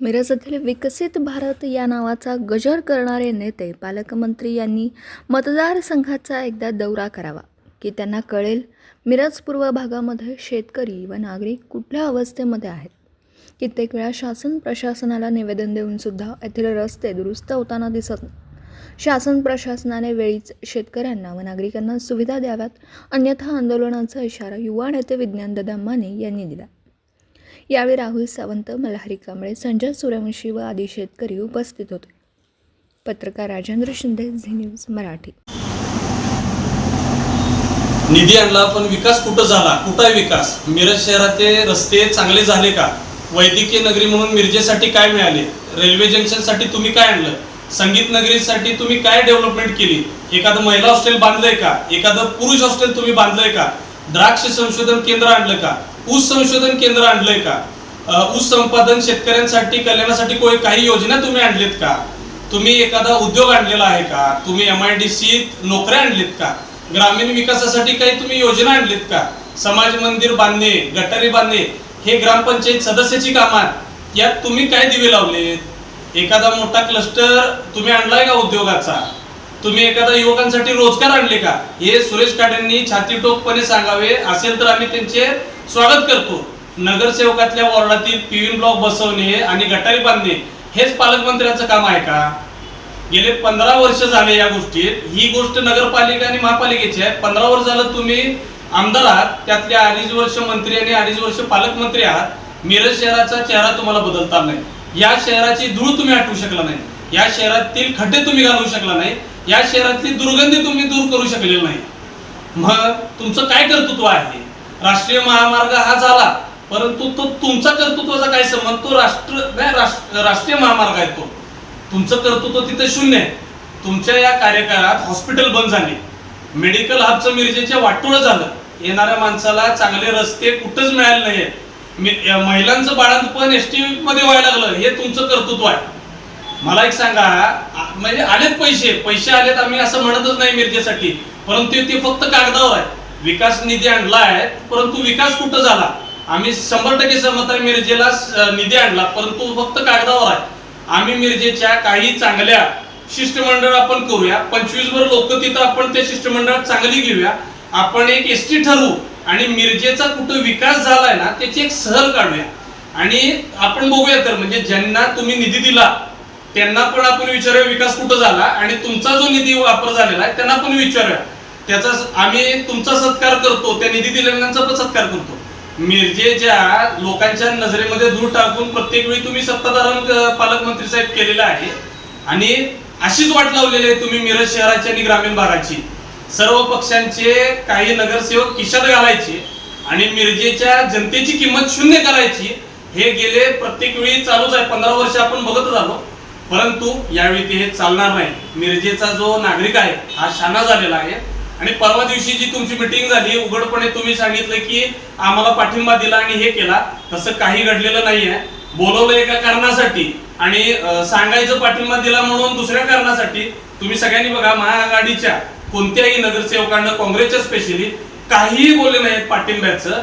मिरज येथील विकसित भारत या नावाचा गजर करणारे नेते पालकमंत्री यांनी मतदारसंघाचा एकदा दौरा करावा की त्यांना कळेल मिरज पूर्व भागामध्ये शेतकरी व नागरिक कुठल्या अवस्थेमध्ये आहेत. कित्येक वेळा शासन प्रशासनाला निवेदन देऊनसुद्धा येथील रस्ते दुरुस्त होताना दिसत शासन प्रशासनाने वेळीच शेतकऱ्यांना व नागरिकांना सुविधा द्याव्यात अन्यथा आंदोलनाचा इशारा युवा नेते विज्ञानदादा माने यांनी दिला. यावेळी राहुल सावंत मल्हारी कांबळे संजय सूर्यवंशी व आदी शेतकरी उपस्थित होते. पत्रकार राजेंद्र शिंदे झी न्यूज मराठी. निधी आणला पण विकास कुठं झाला? कुठं आहे विकास? मिरज शहराचे रस्ते चांगले झाले का? वैद्यकीय नगरी म्हणून मिरजेसाठी काय मिळाले? रेल्वे जंक्शनसाठी तुम्ही काय आणलं? संगीत नगरीसाठी तुम्ही काय डेव्हलपमेंट केली? एखादं महिला हॉस्टेल बांधलंय का? एखादं पुरुष हॉस्टेल तुम्ही बांधलंय का? द्राक्ष संशोधन केंद्र आणलं का? ऊस संशोधन केंद्र आणलंय का? ऊस संपादन शेतकऱ्यांसाठी कल्याणासाठी कोणी काही योजना तुम्ही आणलेत का? तुम्ही एखादा उद्योग आणलेला आहे का? तुम्ही एम आय डी सीत नोकऱ्या आणलेत का? ग्रामीण विकासासाठी काही तुम्ही योजना आणलीत का? समाज मंदिर बांधणे गटारी बांधणे हे ग्रामपंचायत सदस्याची कामात यात तुम्ही काय दिवे लावलेत? एखादा मोठा क्लस्टर तुम्ही आणलाय का उद्योगाचा? तुम्ही एखादा युवकांसाठी रोजगार आणले का? हे सुरेश काडेंनी छातीटोकपणे सांगावे असेल तर आम्ही त्यांचे स्वागत करतो. नगरसेवकातल्या वॉर्डातील पीव्हीन ब्लॉक बसवणे आणि गटारी बांधणे हेच पालकमंत्र्यांचं काम आहे का? गेले पंधरा वर्ष झाले या गोष्टीत. ही गोष्ट नगरपालिका आणि महापालिकेची आहे. पंधरा वर्ष झालं तुम्ही आमदार आहात. त्यातले अडीच वर्ष मंत्री आणि अडीच वर्ष पालकमंत्री आहात. मिरज शहराचा चेहरा तुम्हाला बदलता नाही. या शहराची धूळ तुम्ही आठवू शकला नाही. या शहरातील खड्डे तुम्ही घालवू शकला नाही. या शहरातली दुर्गंधी तुम्ही दूर करू शकलेली नाही. मग तुमचं काय कर्तृत्व आहे? राष्ट्रीय महामार्ग हा झाला परंतु तो तुमचा कर्तृत्वाचा काय संबंध? तो राष्ट्र नाही राष्ट्र- राष्ट्रीय महामार्ग आहे तो. तुमचं कर्तृत्व तिथे शून्य आहे. तुमच्या या कार्यकाळात हॉस्पिटल बंद झाले. मेडिकल हबचं मिरजेच्या वाटोळं झालं. येणाऱ्या माणसाला चांगले रस्ते कुठंच मिळाले नाही महिलांचं या महिलांचं एस टी मध्ये व्हायला लागलं. हे तुमचं कर्तृत्व आहे. मला एक सांगा म्हणजे आलेत पैसे पैसे आलेत आम्ही असं म्हणतच नाही मिरजेसाठी परंतु ते फक्त कागदावर आहे. विकास निधी आणला आहे परंतु विकास कुठं झाला? आम्ही शंभर टक्के सहमत आहे मिरजेला निधी आणला परंतु फक्त कागदावर आहे. आम्ही मिरजेच्या काही चांगल्या शिष्टमंडळ आपण करूया पंचवीस भर लोक तिथं आपण त्या शिष्टमंडळात चांगली घेऊया. आपण एक एस टी ठरवू आणि मिरजेचा कुठं विकास झालाय ना त्याची एक सहल काढूया. आणि आपण बघूया तर म्हणजे ज्यांना तुम्ही निधी दिला त्यांना पण आपण विचारूया विकास कुठं झाला आणि तुमचा जो निधी वापर झालेला आहे त्यांना पण विचारूया. त्याचा आम्ही तुमचा सत्कार करतो त्या निधी दिलेल्यांचा पण सत्कार करतो. मिरजेच्या लोकांच्या नजरेमध्ये धूळ टाकून प्रत्येक वेळी तुम्ही सत्ताधारण पालकमंत्री साहेब केलेला आहे. आणि अशीच वाट लावलेली आहे तुम्ही मिरज शहराची आणि ग्रामीण भागाची. सर्व पक्षांचे काही नगरसेवक किशात घालायचे आणि मिरजेच्या जनतेची किंमत शून्य करायची. हे गेले प्रत्येक वेळी चालूच आहे. पंधरा वर्ष आपण बघतच आलो. परंतु यावेळी ते हे चालणार नाही. मिरजेचा जो नागरिक आहे हा शाना झालेला आहे. आणि परवा दिवशी जी तुमची मिटिंग झाली उघडपणे तुम्ही सांगितलं की आम्हाला पाठिंबा दिला आणि हे केला. तसं काही घडलेलं नाही आहे बोलवलं एका कारणासाठी आणि सांगायचं पाठिंबा दिला म्हणून दुसऱ्या कारणासाठी तुम्ही सगळ्यांनी बघा महाआघाडीच्या कोणत्याही नगरसेवकांना काँग्रेसच्या स्पेशली काहीही बोलले नाहीत पाठिंब्याचं.